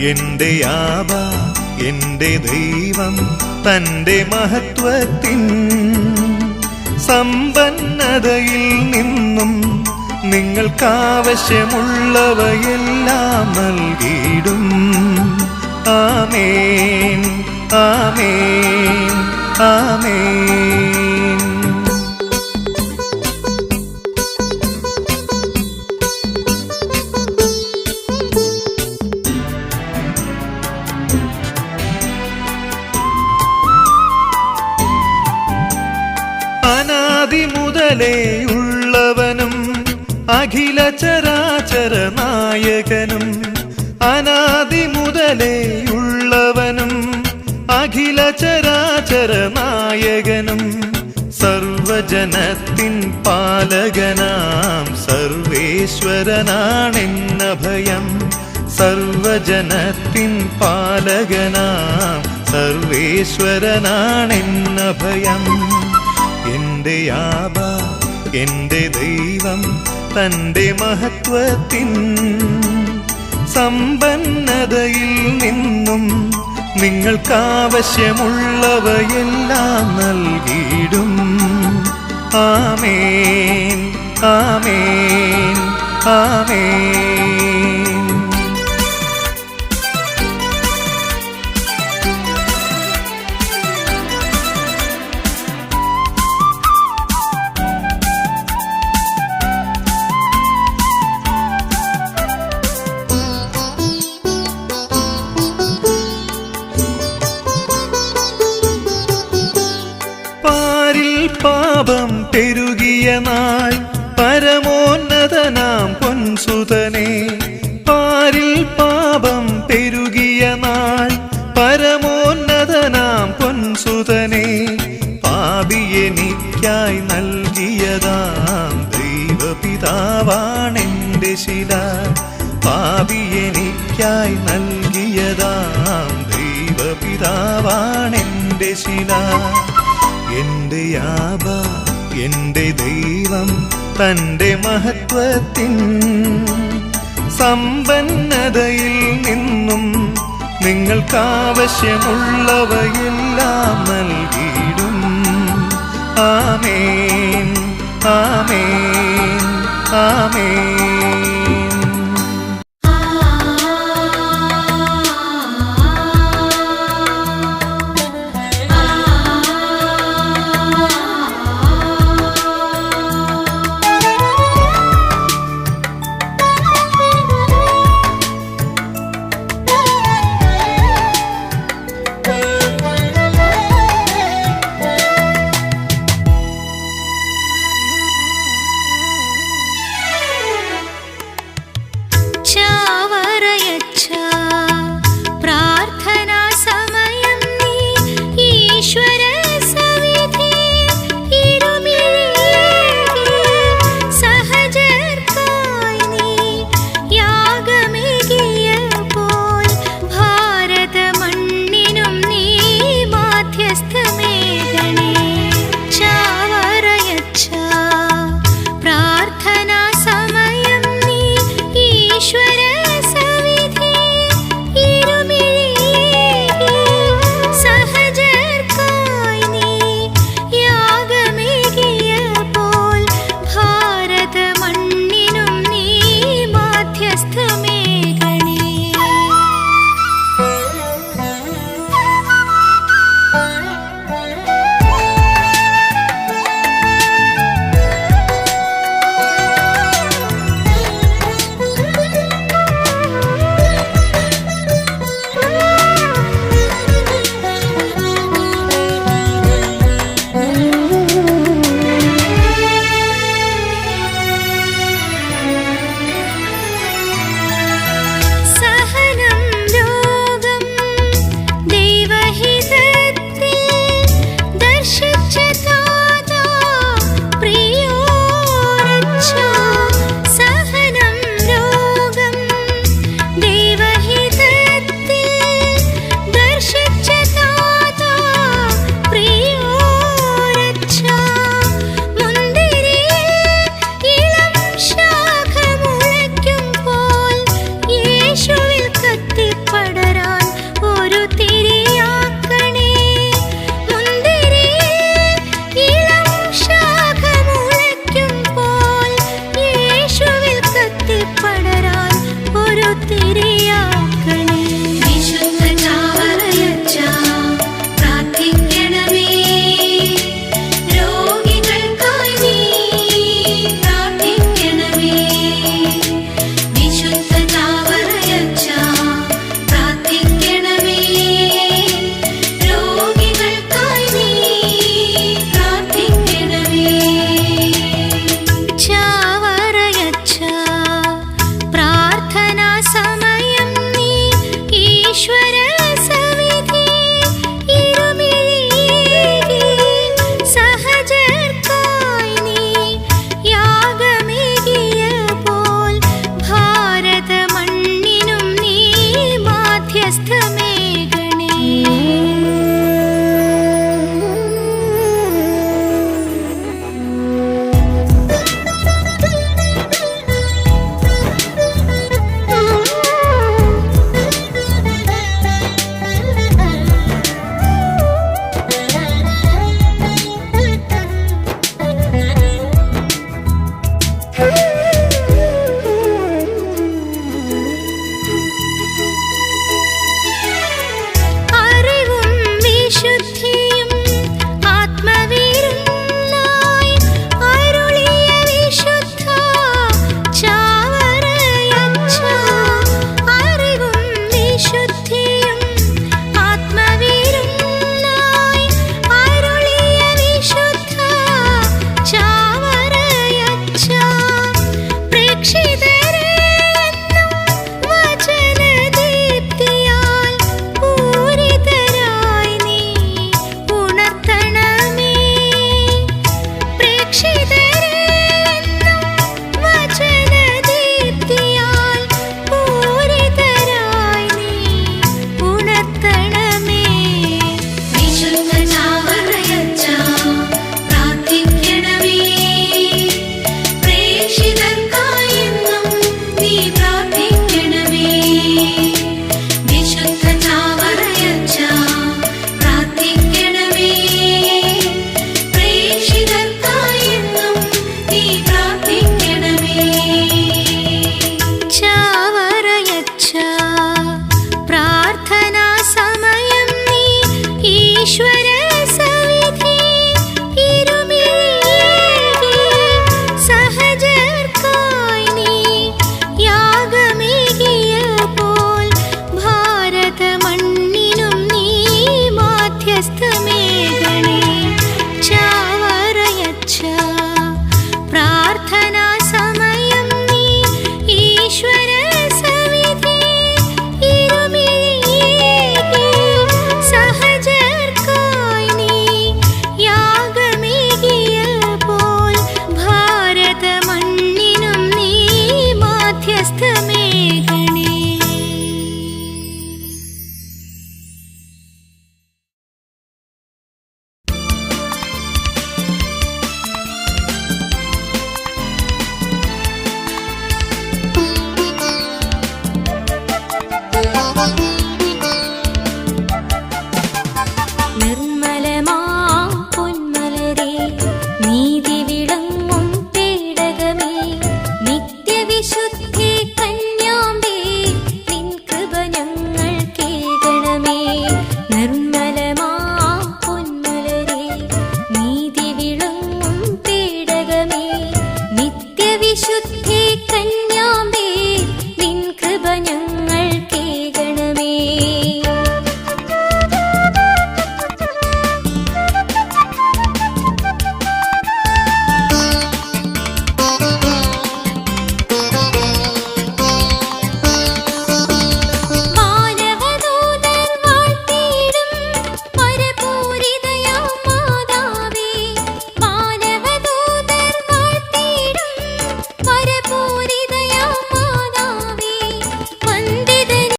എന്റെ ആവ എന്റെ ദൈവം തന്റെ മഹത്വത്തിൻ സമ്പന്നതയിൽ നിന്നും നിങ്ങൾക്കാവശ്യമുള്ളവയെല്ലാം നൽകിയിടും. ആമേൻ ആമേൻ ആമേൻ. മുതലേ ഉള്ളവനും അഖില ചരാചര നായകനും അനാദി മുതലേ ഉള്ളവനും അഖില ചരാചര നായകനും സർവജനത്തിൻ പാലകനാം സർവേശ്വരനാണെന്ന ഭയം സർവജനത്തിൻ പാലകനാം സർവേശ്വരനാണെന്ന എന്റെ ആബ എന്റെ ദൈവം തന്റെ മഹത്വത്തിൻ സമ്പന്നതയിൽ നിന്നും നിങ്ങൾക്കാവശ്യമുള്ളവയെല്ലാം നൽകിയിടും. ആമേൻ ആമേൻ ആമേൻ. പാപം പെരുകിയ നാൾ പരമോന്നതനാം പൊൻസുതനെ. പാരിൽ പാപം പെരുകിയ നാൾ പരമോന്നതനാം പൊൻസുതനെ. പാപിയെനിക്കായി നൽകിയതാം ദൈവപിതാവാണെന്റെ ശില. പാപിയെനിക്കായി നൽകിയതാം ദൈവപിതാവാണെന്റെ ശില. എന്റെ യാബ എന്റെ ദൈവം തന്റെ മഹത്വത്തിൻ സമ്പന്നതയിൽ നിന്നും നിങ്ങൾക്കാവശ്യമുള്ളവയെല്ലാം നൽകിയിടും. ആമേൻ ആമേൻ ആമേൻ.